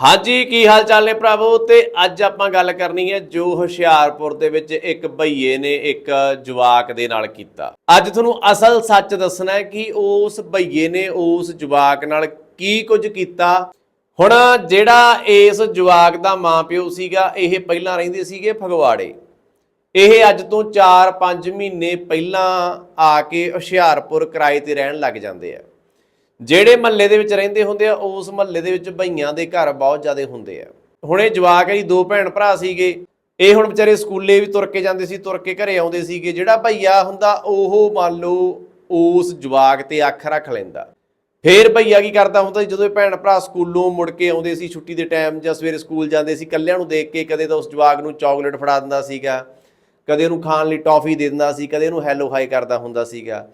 ਹਾਂਜੀ, ਕੀ ਹਾਲ ਚਾਲ ਨੇ ਭਰਾਵੋ? ਤੇ ਅੱਜ ਆਪਾਂ ਗੱਲ ਕਰਨੀ ਹੈ ਜੋ ਹੁਸ਼ਿਆਰਪੁਰ ਦੇ ਵਿੱਚ ਇੱਕ ਭਈਏ ਨੇ ਇੱਕ ਜਵਾਕ ਦੇ ਨਾਲ ਕੀਤਾ। ਅੱਜ ਤੁਹਾਨੂੰ ਅਸਲ ਸੱਚ ਦੱਸਣਾ ਹੈ ਕਿ ਉਸ ਭਈਏ ਨੇ ਉਸ ਜਵਾਕ ਨਾਲ ਕੀ ਕੁਝ ਕੀਤਾ। ਹੁਣ ਜਿਹੜਾ ਇਸ ਜਵਾਕ ਦਾ ਮਾਪਿਓ ਸੀਗਾ, ਇਹ ਪਹਿਲਾਂ ਰਹਿੰਦੇ ਸੀਗੇ ਫਗਵਾੜੇ। ਇਹ ਅੱਜ ਤੋਂ 4-5 ਮਹੀਨੇ ਪਹਿਲਾਂ ਆ ਕੇ ਹੁਸ਼ਿਆਰਪੁਰ ਕਿਰਾਏ ਤੇ ਰਹਿਣ ਲੱਗ ਜਾਂਦੇ ਆ। ਜਿਹੜੇ ਮਹੱਲੇ ਦੇ ਵਿੱਚ ਰਹਿੰਦੇ ਹੁੰਦੇ ਆ, ਉਸ ਮਹੱਲੇ ਦੇ ਵਿੱਚ ਭਈਆਂ ਦੇ ਘਰ ਬਹੁਤ ਜ਼ਿਆਦਾ ਹੁੰਦੇ ਆ। ਹੁਣ ਇਹ ਜਵਾਕ ਹੈ ਜੀ, ਦੋ ਭੈਣ ਭਰਾ ਸੀਗੇ। ਇਹ ਹੁਣ ਵਿਚਾਰੇ ਸਕੂਲੇ ਵੀ ਤੁਰ ਕੇ ਜਾਂਦੇ ਸੀ, ਤੁਰ ਕੇ ਘਰੇ ਆਉਂਦੇ ਸੀਗੇ। ਜਿਹੜਾ ਭਈਆ ਹੁੰਦਾ, ਉਹ ਮੰਨ ਲਓ ਉਸ ਜਵਾਕ ਤੇ ਅੱਖ ਰੱਖ ਲੈਂਦਾ। ਫੇਰ ਭਈਆ ਕੀ ਕਰਦਾ ਹੁੰਦਾ ਜਦੋਂ ਇਹ ਭੈਣ ਭਰਾ ਸਕੂਲੋਂ ਮੁੜ ਕੇ ਆਉਂਦੇ ਸੀ, ਛੁੱਟੀ ਦੇ ਟਾਈਮ ਜਾਂ ਸਵੇਰੇ ਸਕੂਲ ਜਾਂਦੇ ਸੀ ਕੱਲਿਆਂ ਨੂੰ ਦੇਖ ਕੇ ਕਦੇ ਤਾਂ ਉਸ ਜਵਾਕ ਨੂੰ ਚਾਕਲੇਟ ਫੜਾ ਦਿੰਦਾ ਸੀਗਾ। ਕਦੇ ਉਹਨੂੰ ਖਾਣ ਲਈ ਟੌਫੀ ਦੇ ਦਿੰਦਾ ਸੀ, ਕਦੇ ਉਹਨੂੰ ਹੈਲੋ ਹਾਈ ਕਰਦਾ ਹੁੰਦਾ ਸੀਗਾ।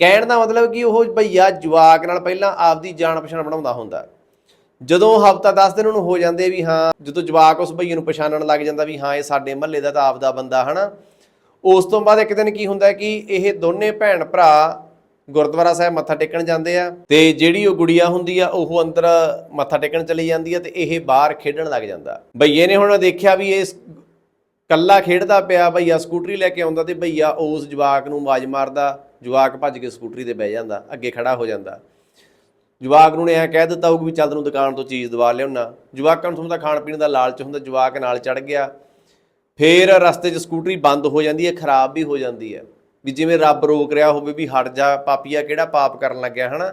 ਕਹਿਣ ਦਾ ਮਤਲਬ ਕਿ ਉਹ ਭਈਆ ਜਵਾਕ ਨਾਲ ਪਹਿਲਾਂ ਆਪਦੀ ਜਾਣ ਪਛਾਣ ਬਣਾਉਂਦਾ ਹੁੰਦਾ। ਜਦੋਂ ਹਫਤਾ 10 ਦਿਨ ਉਹਨੂੰ ਹੋ ਜਾਂਦੇ ਵੀ ਹਾਂ, ਜਦੋਂ ਜਵਾਕ ਉਸ ਭਈਏ ਨੂੰ ਪਛਾਣਨ ਲੱਗ ਜਾਂਦਾ ਵੀ ਹਾਂ, ਇਹ ਸਾਡੇ ਮਹੱਲੇ ਦਾ ਤਾਂ ਆਪਦਾ ਬੰਦਾ ਹਨਾ। ਉਸ ਤੋਂ ਬਾਅਦ ਇੱਕ ਦਿਨ ਕੀ ਹੁੰਦਾ ਕਿ ਇਹ ਦੋਨੇ ਭੈਣ ਭਰਾ ਗੁਰਦੁਆਰਾ ਸਾਹਿਬ ਮੱਥਾ ਟੇਕਣ ਜਾਂਦੇ ਆ ਤੇ ਜਿਹੜੀ ਉਹ ਗੁੜੀਆ ਹੁੰਦੀ ਆ, ਉਹ ਅੰਦਰ ਮੱਥਾ ਟੇਕਣ ਚਲੀ ਜਾਂਦੀ ਆ ਤੇ ਇਹ ਬਾਹਰ ਖੇਡਣ ਲੱਗ ਜਾਂਦਾ। ਭਈਏ ਨੇ ਹੁਣ ਦੇਖਿਆ ਵੀ ਇਹ ਕੱਲਾ ਖੇਡਦਾ ਪਿਆ ਭਈਆ ਸਕੂਟਰੀ ਲੈ ਕੇ ਆਉਂਦਾ ਤੇ ਭਈਆ ਉਸ ਜਵਾਕ ਨੂੰ ਆਵਾਜ਼ ਮਾਰਦਾ। ਜਵਾਕ ਭੱਜ ਕੇ ਸਕੂਟਰੀ ਤੇ ਬਹਿ ਜਾਂਦਾ, ਅੱਗੇ ਖੜਾ ਹੋ ਜਾਂਦਾ। ਜਵਾਕ ਨੂੰ ਨੇ ਐ ਕਹਿ ਦਿੱਤਾ ਹੋਊ ਵੀ ਚੱਲ ਤੈਨੂੰ ਦੁਕਾਨ ਤੋਂ ਚੀਜ਼ ਦਵਾ ਲਿਆਉਣਾ ਜਵਾਕਾਂ ਨੂੰ ਤੁਹਾਨੂੰ ਤਾਂ ਖਾਣ ਪੀਣ ਦਾ ਲਾਲਚ ਹੁੰਦਾ, ਜਵਾਕ ਨਾਲ ਚੜ ਗਿਆ। ਫੇਰ ਰਸਤੇ 'ਚ ਸਕੂਟਰੀ ਬੰਦ ਹੋ ਜਾਂਦੀ ਹੈ, ਖਰਾਬ ਵੀ ਹੋ ਜਾਂਦੀ ਹੈ। ਵੀ ਜਿਵੇਂ ਰੱਬ ਰੋਕ ਰਿਹਾ ਹੋਵੇ ਵੀ ਹਟ ਜਾ, ਪਾਪੀਆ ਕਿਹੜਾ ਪਾਪ ਕਰਨ ਲੱਗਿਆ, ਹਨਾ?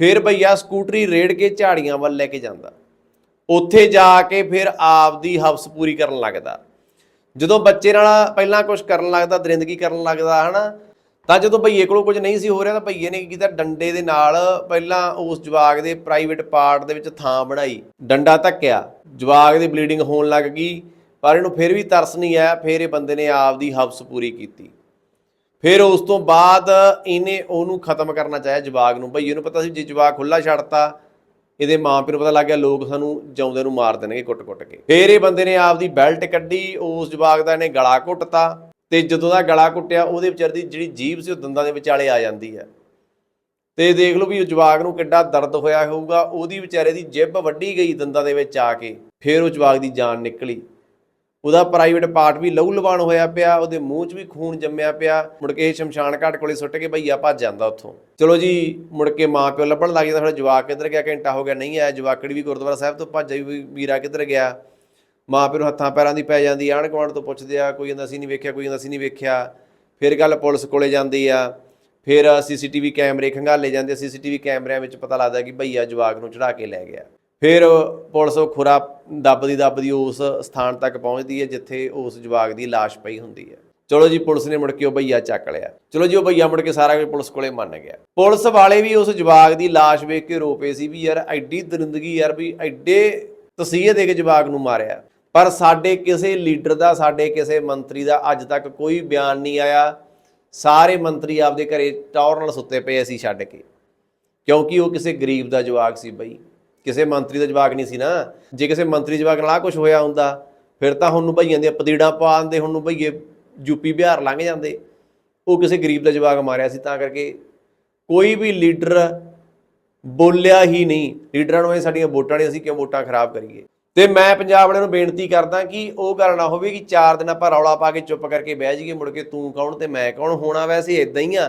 ਫੇਰ ਭਈਆ ਸਕੂਟਰੀ ਰੇੜ ਕੇ ਝਾੜੀਆਂ ਵੱਲ ਲੈ ਕੇ ਜਾਂਦਾ। ਉੱਥੇ ਜਾ ਕੇ ਫਿਰ ਆਪ ਦੀ ਹਵਸ ਪੂਰੀ ਕਰਨ ਲੱਗਦਾ। ਜਦੋਂ ਬੱਚੇ ਨਾਲ ਪਹਿਲਾਂ ਕੁਝ ਕਰਨ ਲੱਗਦਾ, ਦਰਿੰਦਗੀ ਕਰਨ ਲੱਗਦਾ, ਹਨਾ? ਤਾਂ ਜਦੋਂ ਭਈਏ ਕੋਲੋਂ ਕੁਝ ਨਹੀਂ ਸੀ ਹੋ ਰਿਹਾ ਤਾਂ ਭਈਏ ਨੇ ਕੀ ਕੀਤਾ? ਡੰਡੇ ਦੇ ਨਾਲ ਪਹਿਲਾਂ ਉਸ ਜਵਾਗ ਦੇ ਪ੍ਰਾਈਵੇਟ ਪਾਰਟ ਦੇ ਵਿੱਚ ਥਾਂ ਬਣਾਈ। ਡੰਡਾ ਧੱਕਿਆ। ਜਵਾਗ ਦੀ ਬਲੀਡਿੰਗ ਹੋਣ ਲੱਗ ਗਈ, ਪਰ ਇਹਨੂੰ ਫਿਰ ਵੀ ਤਰਸ ਨਹੀਂ ਆਇਆ, ਫਿਰ ਇਹ ਬੰਦੇ ਨੇ ਆਪਦੀ ਹਫ਼ਸ ਪੂਰੀ ਕੀਤੀ। ਫਿਰ ਉਸ ਤੋਂ ਬਾਅਦ ਇਹਨੇ ਉਹਨੂੰ ਖਤਮ ਕਰਨਾ ਚਾਹਿਆ ਜਵਾਗ ਨੂੰ। ਭਈਏ ਨੂੰ ਪਤਾ ਸੀ ਜੇ ਜਵਾਗ ਖੁੱਲਾ ਛੱਡਤਾ, ਇਹਦੇ ਮਾਂ ਪਿਓ ਨੂੰ ਪਤਾ ਲੱਗ ਗਿਆ ਲੋਕ ਸਾਨੂੰ ਜਿਉਂਦੇ ਨੂੰ ਮਾਰ ਦੇਣਗੇ ਕੁੱਟ-ਕੁੱਟ ਕੇ। ਫਿਰ ਇਹ ਬੰਦੇ ਨੇ ਆਪਦੀ ਬੈਲਟ ਕੱਢੀ, ਉਸ ਜਵਾਗ ਦਾ ਇਹਨੇ ਗਲਾ ਘੁੱਟਤਾ। ਤੇ ਜਦੋਂ ਦਾ ਗਲਾ ਕੁੱਟਿਆ, ਉਹਦੇ ਵਿਚਾਰ ਦੀ ਜਿਹੜੀ ਜੀਭ ਸੀ, ਉਹ ਦੰਦਾਂ ਦੇ ਵਿਚਾਲੇ ਆ ਜਾਂਦੀ ਹੈ। ਤੇ ਦੇਖ ਲਓ ਵੀ ਉਹ ਜਵਾਗ ਨੂੰ ਕਿੱਡਾ ਦਰਦ ਹੋਇਆ ਹੋਊਗਾ। ਉਹਦੀ ਵਿਚਾਰੇ ਦੀ ਜਿੱਬ ਵੱਢੀ ਗਈ ਦੰਦਾਂ ਦੇ ਵਿੱਚ ਆ ਕੇ। ਫਿਰ ਉਹ ਜਵਾਗ ਦੀ ਜਾਨ ਨਿਕਲੀ। ਉਹਦਾ ਪ੍ਰਾਈਵੇਟ ਪਾਰਟ ਵੀ ਲਹੂ ਲਵਾਣ ਹੋਇਆ ਪਿਆ। ਉਹਦੇ ਮੂੰਹ 'ਚ ਵੀ ਖੂਨ ਜੰਮਿਆ ਪਿਆ। ਮੁੜ ਕੇ ਸ਼ਮਸ਼ਾਨ ਘਾਟ ਕੋਲੇ ਸੁੱਟ ਕੇ ਭਈਆ ਭੱਜ ਜਾਂਦਾ ਉੱਥੋਂ। ਚਲੋ ਜੀ, ਮੁੜ ਕੇ ਮਾਂ ਪਿਓ ਲੱਭਣ ਲੱਗ ਜਾਂਦਾ। ਸਾਡਾ ਜਵਾਕ ਕਿੱਧਰ ਗਿਆ? ਘੰਟਾ ਹੋ ਗਿਆ, ਨਹੀਂ ਆਇਆ। ਜਵਾਕੜੀ ਵੀ ਗੁਰਦੁਆਰਾ ਸਾਹਿਬ ਤੋਂ ਭੱਜ ਆਈ ਵੀਰਾ ਕਿੱਧਰ ਗਿਆ? ਮਾਂ ਪਿਓ ਨੂੰ ਹੱਥਾਂ ਪੈਰਾਂ ਦੀ ਪੈ ਜਾਂਦੀ ਆਣ ਗੁਆਂਢ ਤੋਂ ਪੁੱਛਦੇ ਆ, ਕੋਈ ਕਹਿੰਦਾ ਅਸੀਂ ਨਹੀਂ ਵੇਖਿਆ, ਕੋਈ ਕਹਿੰਦਾ ਅਸੀਂ ਨਹੀਂ ਵੇਖਿਆ। ਫਿਰ ਗੱਲ ਪੁਲਿਸ ਕੋਲੇ ਜਾਂਦੀ ਆ। ਫਿਰ ਸੀਸੀਟੀਵੀ ਕੈਮਰੇ ਖੰਗਾਲੇ ਜਾਂਦੇ ਸੀਸੀਟੀਵੀ ਕੈਮਰਿਆਂ ਵਿੱਚ ਪਤਾ ਲੱਗਦਾ ਕਿ ਭਈਆ ਜਵਾਕ ਨੂੰ ਚੜਾ ਕੇ ਲੈ ਗਿਆ। ਫਿਰ ਪੁਲਿਸ ਉਹ ਖੁਰਾ ਦੱਬਦੀ ਦੱਬਦੀ ਉਸ ਸਥਾਨ ਤੱਕ ਪਹੁੰਚਦੀ ਹੈ, ਜਿੱਥੇ ਉਸ ਜਵਾਕ ਦੀ ਲਾਸ਼ ਪਈ ਹੁੰਦੀ ਹੈ। ਚਲੋ ਜੀ, ਪੁਲਿਸ ਨੇ ਮੁੜ ਕੇ ਉਹ ਭਈਆ ਚੱਕ ਲਿਆ। ਚਲੋ ਜੀ, ਉਹ ਭਈਆ ਮੁੜ ਕੇ ਸਾਰਾ ਕੁਝ ਪੁਲਿਸ ਕੋਲੇ ਮੰਨ ਗਿਆ। ਪੁਲਿਸ ਵਾਲੇ ਵੀ ਉਸ ਜਵਾਕ ਦੀ ਲਾਸ਼ ਵੇਖ ਕੇ ਰੋ ਪਏ ਸੀ ਵੀ ਯਾਰ ਐਡੀ ਦਰਿੰਦਗੀ ਯਾਰ ਵੀ ਐਡੇ ਤਸੀਹੇ ਦੇ ਕੇ ਜਵਾਕ ਨੂੰ ਮਾਰਿਆ। ਪਰ ਸਾਡੇ ਕਿਸੇ ਲੀਡਰ ਦਾ, ਸਾਡੇ ਕਿਸੇ ਮੰਤਰੀ ਦਾ ਅੱਜ ਤੱਕ ਕੋਈ ਬਿਆਨ ਨਹੀਂ ਆਇਆ। ਸਾਰੇ ਮੰਤਰੀ ਆਪਦੇ ਘਰੇ ਟੌਰ ਨਾਲ ਸੁੱਤੇ ਪਏ ਅਸੀਂ ਛੱਡ ਕੇ। ਕਿਉਂਕਿ ਉਹ ਕਿਸੇ ਗਰੀਬ ਦਾ ਜਵਾਕ ਸੀ ਬਈ। ਕਿਸੇ ਮੰਤਰੀ ਦਾ ਜਵਾਕ ਨਹੀਂ ਸੀ ਨਾ। ਜੇ ਕਿਸੇ ਮੰਤਰੀ ਜਵਾਕ ਨਾਲ ਆ ਕੁਝ ਹੋਇਆ ਹੁੰਦਾ, ਫਿਰ ਤਾਂ ਹੁਣ ਨੂੰ ਭਈਆਂ ਦੀਆਂ ਪਦੀੜਾਂ ਪਾ ਦਿੰਦੇ, ਹੁਣ ਨੂੰ ਭਈਏ ਯੂਪੀ ਬਿਹਾਰ ਲੰਘ ਜਾਂਦੇ। ਉਹ ਕਿਸੇ ਗਰੀਬ ਦਾ ਜਵਾਕ ਮਾਰਿਆ ਸੀ ਤਾਂ ਕਰਕੇ। ਕੋਈ ਵੀ ਲੀਡਰ ਬੋਲਿਆ ਹੀ ਨਹੀਂ। ਲੀਡਰਾਂ ਨੂੰ ਇਹ ਸਾਡੀਆਂ ਵੋਟਾਂ ਨੇ, ਅਸੀਂ ਕਿਉਂ ਵੋਟਾਂ ਖਰਾਬ ਕਰੀਏ? ਤੇ ਮੈਂ ਪੰਜਾਬ ਵਾਲਿਆਂ ਨੂੰ ਬੇਨਤੀ ਕਰਦਾ ਕਿ ਉਹ ਗੱਲ ਨਾ ਹੋਵੇ ਕਿ ਚਾਰ ਦਿਨ ਆਪਾਂ ਰੌਲਾ ਪਾ ਕੇ ਚੁੱਪ ਕਰਕੇ ਬਹਿ ਜਾਈਏ, ਮੁੜ ਕੇ ਤੂੰ ਕੌਣ ਤੇ ਮੈਂ ਕੌਣ? ਹੋਣਾ ਵੈਸੇ ਇਦਾਂ ਹੀ ਆ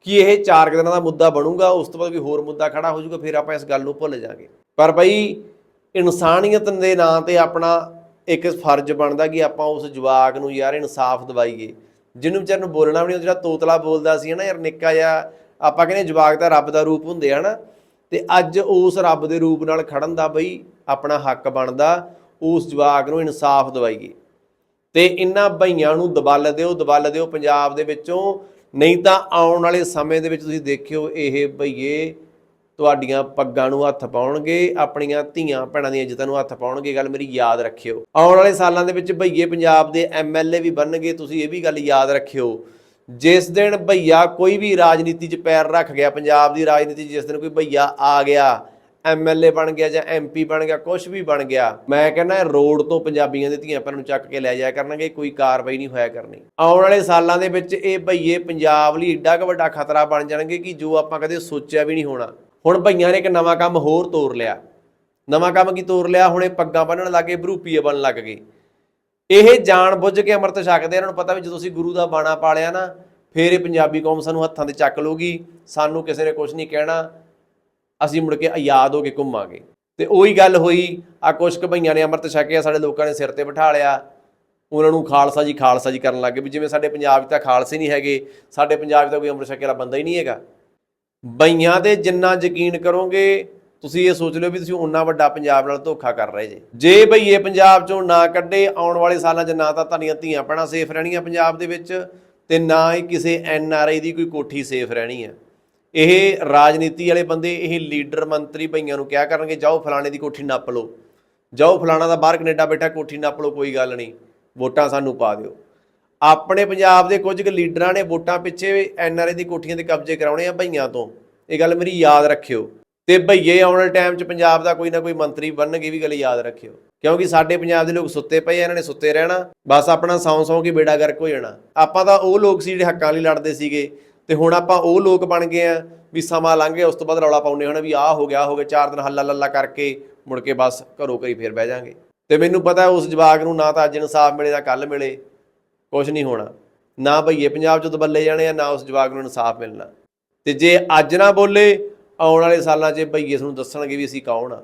ਕਿ ਇਹ ਚਾਰ ਕੁ ਦਿਨਾਂ ਦਾ ਮੁੱਦਾ ਬਣੂਗਾ, ਉਸ ਤੋਂ ਬਾਅਦ ਵੀ ਹੋਰ ਮੁੱਦਾ ਖੜਾ ਹੋ ਜਾਊਗਾ, ਫਿਰ ਆਪਾਂ ਇਸ ਗੱਲ ਨੂੰ ਭੁੱਲ ਜਾਾਂਗੇ। ਪਰ ਬਈ ਇਨਸਾਨੀਅਤ ਦੇ ਨਾਂ ਤੇ ਆਪਣਾ ਇੱਕ ਫਰਜ਼ ਬਣਦਾ ਕਿ ਆਪਾਂ ਉਸ ਜਵਾਕ ਨੂੰ ਯਾਰ ਇਨਸਾਫ ਦਿਵਾਈਏ। ਜਿਹਨੂੰ ਵਿਚਾਰ ਨੂੰ ਬੋਲਣਾ ਵੀ ਨਹੀਂ ਜਿਹੜਾ ਤੋਤਲਾ ਬੋਲਦਾ ਸੀ ਹਨਾ ਯਾਰ ਨਿੱਕਾ ਜਿਹਾ, ਆਪਾਂ ਕਹਿੰਦੇ ਜਵਾਕ ਤਾਂ ਰੱਬ ਦਾ ਰੂਪ ਹੁੰਦੇ ਹਨਾ? ਤੇ ਅੱਜ ਉਸ ਰੱਬ ਦੇ ਰੂਪ ਨਾਲ ਖੜਨ ਦਾ ਬਈ ਆਪਣਾ ਹੱਕ ਬਣਦਾ, ਉਸ ਜਵਾਕ ਨੂੰ ਇਨਸਾਫ ਦਵਾਈਏ। ਤੇ ਇਹਨਾਂ ਭਈਆਂ ਨੂੰ ਦਬਲ ਦਿਓ ਦਬਲ ਦਿਓ ਪੰਜਾਬ ਦੇ ਵਿੱਚੋਂ, ਨਹੀਂ ਤਾਂ ਆਉਣ ਵਾਲੇ ਸਮੇਂ ਦੇ ਵਿੱਚ ਤੁਸੀਂ ਦੇਖਿਓ ਇਹ ਭਈਏ ਤੁਹਾਡੀਆਂ ਪੱਗਾਂ ਨੂੰ ਹੱਥ ਪਾਉਣਗੇ, ਆਪਣੀਆਂ ਧੀਆਂ ਭੈਣਾਂ ਦੀਆਂ ਇੱਜ਼ਤਾਂ ਨੂੰ ਹੱਥ ਪਾਉਣਗੇ ਗੱਲ ਮੇਰੀ ਯਾਦ ਰੱਖਿਓ। ਆਉਣ ਵਾਲੇ ਸਾਲਾਂ ਦੇ ਵਿੱਚ ਭਈਏ ਪੰਜਾਬ ਦੇ ਐਮਐਲਏ ਵੀ ਬਣਨਗੇ, ਤੁਸੀਂ ਇਹ ਵੀ ਗੱਲ ਯਾਦ ਰੱਖਿਓ। ਜਿਸ ਦਿਨ ਭਈਆ ਕੋਈ ਵੀ ਰਾਜਨੀਤੀ 'ਚ ਪੈਰ ਰੱਖ ਗਿਆ, ਪੰਜਾਬ ਦੀ ਰਾਜਨੀਤੀ 'ਚ ਜਿਸ ਦਿਨ ਕੋਈ ਭਈਆ ਆ ਗਿਆ ਐਮਐਲਏ ਬਣ ਗਿਆ ਜਾਂ ਐਮਪੀ ਬਣ ਗਿਆ ਕੁਝ ਵੀ ਬਣ ਗਿਆ, ਮੈਂ ਕਹਿੰਦਾ ਰੋਡ ਤੋਂ ਪੰਜਾਬੀਆਂ ਦੇ ਧੀਆਂ ਭੈਣਾਂ ਨੂੰ ਚੱਕ ਕੇ ਲੈ ਜਾਇਆ ਕਰਨਗੇ, ਕੋਈ ਕਾਰਵਾਈ ਨਹੀਂ ਹੋਇਆ ਕਰਨੀ। ਆਉਣ ਵਾਲੇ ਸਾਲਾਂ ਦੇ ਵਿੱਚ ਇਹ ਭਈਏ ਪੰਜਾਬ ਲਈ ਏਡਾ ਕੁ ਵੱਡਾ ਖਤਰਾ ਬਣ ਜਾਣਗੇ ਕਿ ਜੋ ਆਪਾਂ ਕਦੇ ਸੋਚਿਆ ਵੀ ਨਹੀਂ ਹੋਣਾ। ਹੁਣ ਭਈਆਂ ਨੇ ਇੱਕ ਨਵਾਂ ਕੰਮ ਹੋਰ ਤੋਰ ਲਿਆ। ਨਵਾਂ ਕੰਮ ਕੀ ਤੋਰ ਲਿਆ? ਹੁਣ ਇਹ ਪੱਗਾਂ ਬੰਨਣ ਲੱਗੇ ਬਰੂਪੀਏ ਬਣਨ ਲੱਗ ਗਏ। ਇਹ ਜਾਣ ਬੁੱਝ ਕੇ ਅੰਮ੍ਰਿਤ ਛਕਦੇ ਆ, ਇਹਨਾਂ ਨੂੰ ਪਤਾ ਵੀ ਜਦੋਂ ਅਸੀਂ ਗੁਰੂ ਦਾ ਬਾਣਾ ਪਾਲਿਆ ਨਾ ਫੇਰ ਇਹ ਪੰਜਾਬੀ ਕੌਮ ਸਾਨੂੰ ਹੱਥਾਂ ਤੇ ਚੱਕ ਲੂਗੀ ਸਾਨੂੰ ਕਿਸੇ ਨੇ ਕੁਝ ਨਹੀਂ ਕਹਿਣਾ ਅਸੀਂ ਮੁੜ ਕੇ ਆਜ਼ਾਦ ਹੋ ਕੇ ਘੁੰਮਾਂਗੇ। ਤੇ ਉਹੀ ਗੱਲ ਹੋਈ ਆ ਕੁਛ ਕੁ ਭਈਆਂ ਨੇ ਅੰਮ੍ਰਿਤ ਛਕਿਆ ਸਾਡੇ ਲੋਕਾਂ ਨੇ ਸਿਰ ਤੇ ਬਿਠਾ ਲਿਆ ਉਹਨਾਂ ਨੂੰ ਖਾਲਸਾ ਜੀ ਖਾਲਸਾ ਜੀ ਕਰਨ ਲੱਗੇ ਵੀ ਜਿਵੇਂ ਸਾਡੇ ਪੰਜਾਬ 'ਚ ਤਾਂ ਖਾਲਸੇ ਨਹੀਂ ਹੈਗੇ ਸਾਡੇ ਪੰਜਾਬ 'ਚ ਤਾਂ ਕੋਈ ਅੰਮ੍ਰਿਤ ਛਕਿਆ ਵਾਲਾ ਬੰਦਾ ਹੀ ਨਹੀਂ ਹੈਗਾ। ਬਈਆਂ ਤੇ ਜਿੰਨਾ ਯਕੀਨ ਕਰੋਗੇ ਤੁਸੀਂ ਇਹ ਸੋਚ ਲਿਓ ਵੀ ਤੁਸੀਂ ਓਨਾ ਵੱਡਾ ਪੰਜਾਬ ਨਾਲ ਧੋਖਾ ਕਰ ਰਹੇ ਜੇ। ਜੇ ਬਈਏ ਪੰਜਾਬ ਚੋਂ ਨਾ ਕੱਢੇ, ਆਉਣ ਵਾਲੇ ਸਾਲਾਂ 'ਚ ਨਾ ਤਾਂ ਤੁਹਾਡੀਆਂ ਧੀਆਂ ਪੈਣਾ ਸੇਫ ਰਹਿਣੀਆਂ ਪੰਜਾਬ ਦੇ ਵਿੱਚ ਤੇ ਨਾ ਹੀ ਕਿਸੇ ਐਨ ਆਰ ਆਈ ਦੀ ਕੋਈ ਕੋਠੀ ਸੇਫ ਰਹਿਣੀ ਹੈ। ਇਹ ਰਾਜਨੀਤੀ ਵਾਲੇ ਬੰਦੇ, ਇਹ ਲੀਡਰ ਮੰਤਰੀ ਭਈਆਂ ਨੂੰ ਕਿਹਾ ਕਰਨਗੇ, ਜਾਓ ਫਲਾਣੇ ਦੀ ਕੋਠੀ ਨੱਪ ਲਓ। ਜਾਓ ਫਲਾਣਾ ਦਾ ਬਾਹਰ ਕੈਨੇਡਾ ਬੈਠਾ, ਕੋਠੀ ਨੱਪ ਲਓ, ਕੋਈ ਗੱਲ ਨਹੀਂ। ਵੋਟਾਂ ਸਾਨੂੰ ਪਾ ਦਿਓ। ਆਪਣੇ ਪੰਜਾਬ ਦੇ ਕੁਝ ਕੁ ਲੀਡਰਾਂ ਨੇ ਵੋਟਾਂ ਪਿੱਛੇ ਐਨਆਰਏ ਦੀ ਕੋਠੀਆਂ ਤੇ ਕਬਜ਼ੇ ਕਰਾਉਣੇ ਆ ਭਈਆਂ ਤੋਂ। ਇਹ ਗੱਲ ਮੇਰੀ ਯਾਦ ਰੱਖਿਓ। ਤੇ ਭਈਏ ਆਉਣ ਵਾਲੇ ਟਾਈਮ 'ਚ ਪੰਜਾਬ ਦਾ ਕੋਈ ਨਾ ਕੋਈ ਮੰਤਰੀ ਬਣਨਗੇ ਵੀ ਗੱਲ ਯਾਦ ਰੱਖਿਓ। ਕਿਉਂਕਿ ਸਾਡੇ ਪੰਜਾਬ ਦੇ ਲੋਕ ਸੁੱਤੇ ਪਏ ਇਹਨਾਂ ਨੇ ਸੁੱਤੇ ਰਹਿਣਾ। ਬਸ ਆਪਣਾ ਸੌਂ ਸੌਂ ਕੇ ਬੇੜਾ ਗਰਕ ਹੋ ਜਾਣਾ। ਆਪਾਂ ਤਾਂ ਉਹ ਲੋਕ ਸੀ ਜਿਹੜੇ ਹੱਕਾਂ ਲਈ ਲੜਦੇ ਸੀਗੇ। ਤੇ ਹੁਣ ਆਪਾਂ ਉਹ ਲੋਕ ਬਣ ਗਏ ਆ ਵੀ ਸਮਾਂ ਲੰਘ ਗਿਆ, ਉਸ ਤੋਂ ਬਾਅਦ ਰੌਲਾ ਪਾਉਂਦੇ ਹੁਣ ਵੀ ਆਹ ਹੋ ਗਿਆ, ਆਹ ਹੋ ਗਿਆ, ਚਾਰ ਦਿਨ ਹੱਲਾ ਲੱਲਾ ਕਰਕੇ ਮੁੜ ਕੇ ਬਸ ਘਰੋਂ ਘਰੀ ਫੇਰ ਬਹਿ ਜਾਾਂਗੇ। ਤੇ ਮੈਨੂੰ ਪਤਾ ਉਸ ਜਵਾਕ ਨੂੰ ਨਾ ਤਾਂ ਅੱਜ ਇਨਸਾਫ ਮਿਲੇ, ਨਾ ਕੱਲ ਮਿਲੇ ਕੁਝ ਨਹੀਂ ਹੋਣਾ। ਨਾ ਭਈਏ ਪੰਜਾਬ ਚ ਦਬੱਲੇ ਜਾਣੇ ਆ, ਨਾ ਉਸ ਜਵਾਕ ਨੂੰ ਇਨਸਾਫ ਮਿਲਣਾ। ਤੇ ਜੇ ਅੱਜ ਨਾ ਬੋਲੇ ਆਉਣ ਵਾਲੇ ਸਾਲਾਂ 'ਚ ਭਈਏ ਤੁਹਾਨੂੰ ਦੱਸਣਗੇ ਵੀ ਅਸੀਂ ਕੌਣ ਆ।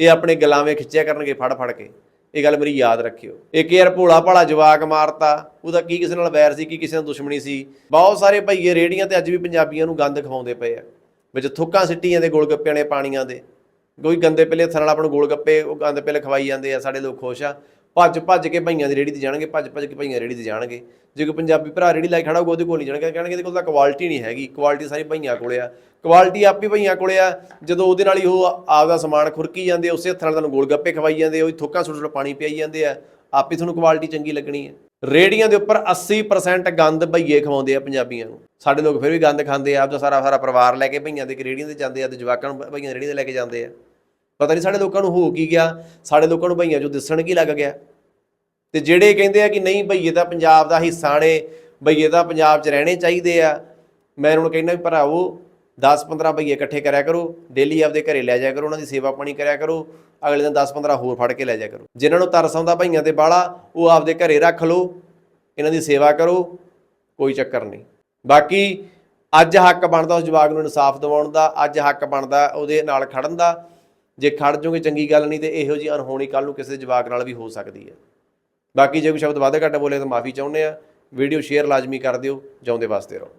ਇਹ ਆਪਣੇ ਗਲਾਵੇਂ ਖਿੱਚਿਆ ਕਰਨਗੇ, ਫੜ ਫੜ ਕੇ। ਇਹ ਗੱਲ ਮੇਰੀ ਯਾਦ ਰੱਖਿਓ। ਇੱਕ ਯਾਰ ਭੋਲਾ ਭਾਲਾ ਜਵਾਕ ਮਾਰਤਾ, ਉਹਦਾ ਕੀ ਕਿਸੇ ਨਾਲ ਵੈਰ ਸੀ, ਕੀ ਕਿਸੇ ਨਾਲ ਦੁਸ਼ਮਣੀ ਸੀ। ਬਹੁਤ ਸਾਰੇ ਭਈਏ ਰੇੜੀਆਂ ਤੇ ਅੱਜ ਵੀ ਪੰਜਾਬੀਆਂ ਨੂੰ ਗੰਦ ਖਵਾਉਂਦੇ ਪਏ ਆ। ਵਿੱਚ ਥੁੱਕਾਂ ਸਿੱਟੀਆਂ ਦੇ ਗੋਲਗੱਪਿਆਂ ਨੇ ਪਾਣੀਆਂ ਦੇ। ਕੋਈ ਗੰਦੇ ਪਹਿਲੇ ਹੱਥਾਂ ਨਾਲ ਆਪਾਂ ਨੂੰ ਗੋਲ ਉਹ ਗੰਦ ਪਹਿਲੇ ਖਵਾਈ ਜਾਂਦੇ ਆ, ਸਾਡੇ ਲੋਕ ਖੁਸ਼ ਆ। ਭੱਜ ਭੱਜ ਕੇ ਭਾਈਆਂ ਦੀ ਰੇੜੀ ਤੇ ਜਾਣਗੇ ਭੱਜ ਭੱਜ ਕੇ ਭਾਈਆਂ ਰੇੜੀ ਤੇ ਜਾਣਗੇ। ਜੇ ਕੋਈ ਪੰਜਾਬੀ ਭਰਾ ਰੇੜੀ ਲਾਈ ਖੜਾ ਹੋਊਗਾ ਉਹਦੇ ਕੋਲ ਨਹੀਂ ਜਾਣਗੇ ਕਹਿਣਗੇ ਇਹਦੇ ਕੋਲ ਤਾਂ ਕੁਆਲਿਟੀ ਨਹੀਂ ਹੈਗੀ ਕੁਆਲਿਟੀ ਸਾਰੀ ਭਈਆਂ ਕੋਲੇ ਆ। ਕੁਆਲਿਟੀ ਆਪ ਹੀ ਭਈਆਂ ਕੋਲੇ ਆ। ਜਦੋਂ ਉਹਦੇ ਨਾਲ ਹੀ ਉਹ ਆਪਦਾ ਸਮਾਨ ਖੁਰਕੀ ਜਾਂਦੇ ਉਸੇ ਹੱਥ ਨਾਲ ਤੁਹਾਨੂੰ ਗੋਲ ਗੱਪੇ ਖਵਾਈ ਜਾਂਦੇ ਆ, ਥੋਕਾਂ ਥੁੱਕਾਂ ਸੁੱਟ ਸੁੱਟ ਪਾਣੀ ਪਿਆਈ ਜਾਂਦੇ ਆ। ਆਪੀ ਤੁਹਾਨੂੰ ਕੁਆਲਿਟੀ ਚੰਗੀ ਲੱਗਣੀ ਹੈ ਰੇੜੀਆਂ ਦੇ ਉੱਪਰ 80% ਗੰਦ ਭਈਏ ਖਵਾਉਂਦੇ ਆ ਪੰਜਾਬੀਆਂ ਨੂੰ। ਸਾਡੇ ਲੋਕ ਫਿਰ ਵੀ ਗੰਦ ਖਾਂਦੇ ਆ ਆਪਦਾ ਸਾਰਾ ਸਾਰਾ ਪਰਿਵਾਰ ਲੈ ਕੇ ਭਈਆਂ ਦੇ ਰੇੜੀਆਂ ਤੇ ਜਾਂਦੇ ਆ ਤੇ ਜਵਾਕਾਂ ਨੂੰ ਭਈਆਂ ਦੀ ਤੇ ਲੈ ਕੇ ਜਾਂਦੇ ਆ। ਪਤਾ ਨਹੀਂ ਸਾਡੇ ਲੋਕਾਂ ਨੂੰ ਹੋ ਕੀ ਗਿਆ, ਸਾਡੇ ਲੋਕਾਂ ਨੂੰ ਭਈਆਂ ਚੋਂ ਦਿਸਣ ਕੀ ਲੱਗ ਗਿਆ। ਤੇ ਜਿਹੜੇ ਕਹਿੰਦੇ ਆ ਕਿ ਨਹੀਂ ਭਈਏ ਤਾਂ ਪੰਜਾਬ ਦਾ ਹਿੱਸਾ ਨੇ ਭਈਏ ਤਾਂ ਪੰਜਾਬ 'ਚ ਰਹਿਣੇ ਚਾਹੀਦੇ ਆ, ਮੈਂ ਉਹਨਾਂ ਨੂੰ ਕਹਿੰਦਾ ਵੀ ਭਰਾਵੋ 10-15 ਭਈਏ ਇਕੱਠੇ ਕਰਿਆ ਕਰੋ ਡੇਲੀ ਆਪਦੇ ਘਰੇ ਲੈ ਜਾਇਆ ਕਰੋ, ਉਹਨਾਂ ਦੀ ਸੇਵਾ ਪਾਣੀ ਕਰਿਆ ਕਰੋ, ਅਗਲੇ ਦਿਨ 10-15 ਹੋਰ ਫੜ ਕੇ ਲੈ ਜਾਇਆ ਕਰੋ। ਜਿਨ੍ਹਾਂ ਨੂੰ ਤਰਸ ਆਉਂਦਾ ਭਈਆਂ ਤੇ ਬਾਲਾ ਉਹ ਆਪਦੇ ਘਰੇ ਰੱਖ ਲਓ, ਇਹਨਾਂ ਦੀ ਸੇਵਾ ਕਰੋ, ਕੋਈ ਚੱਕਰ ਨਹੀਂ। ਬਾਕੀ ਅੱਜ ਹੱਕ ਬਣਦਾ ਉਸ ਜਵਾਗ ਨੂੰ ਇਨਸਾਫ ਦਿਵਾਉਣ ਦਾ, ਅੱਜ ਹੱਕ ਬਣਦਾ ਉਹਦੇ ਨਾਲ ਖੜਨ ਦਾ ਜੇ ਖੜ ਜਾਓਗੇ ਚੰਗੀ ਗੱਲ ਨਹੀਂ ਤੇ ਇਹੋ ਜੀ ਅਨਹੋਣੀ ਕੱਲ ਨੂੰ ਕਿਸੇ ਜਵਾਕ ਨਾਲ ਵੀ ਹੋ ਸਕਦੀ ਹੈ। ਬਾਕੀ ਜੇ ਕੋਈ ਸ਼ਬਦ ਵਾਧਾ ਘੱਟ ਬੋਲੇ ਤਾਂ ਮਾਫੀ ਚਾਹੁੰਦੇ ਆ ਵੀਡੀਓ ਸ਼ੇਅਰ ਲਾਜ਼ਮੀ ਕਰ ਦਿਓ। ਜਿਉਂਦੇ ਵਾਸਤੇ ਰਹੋ।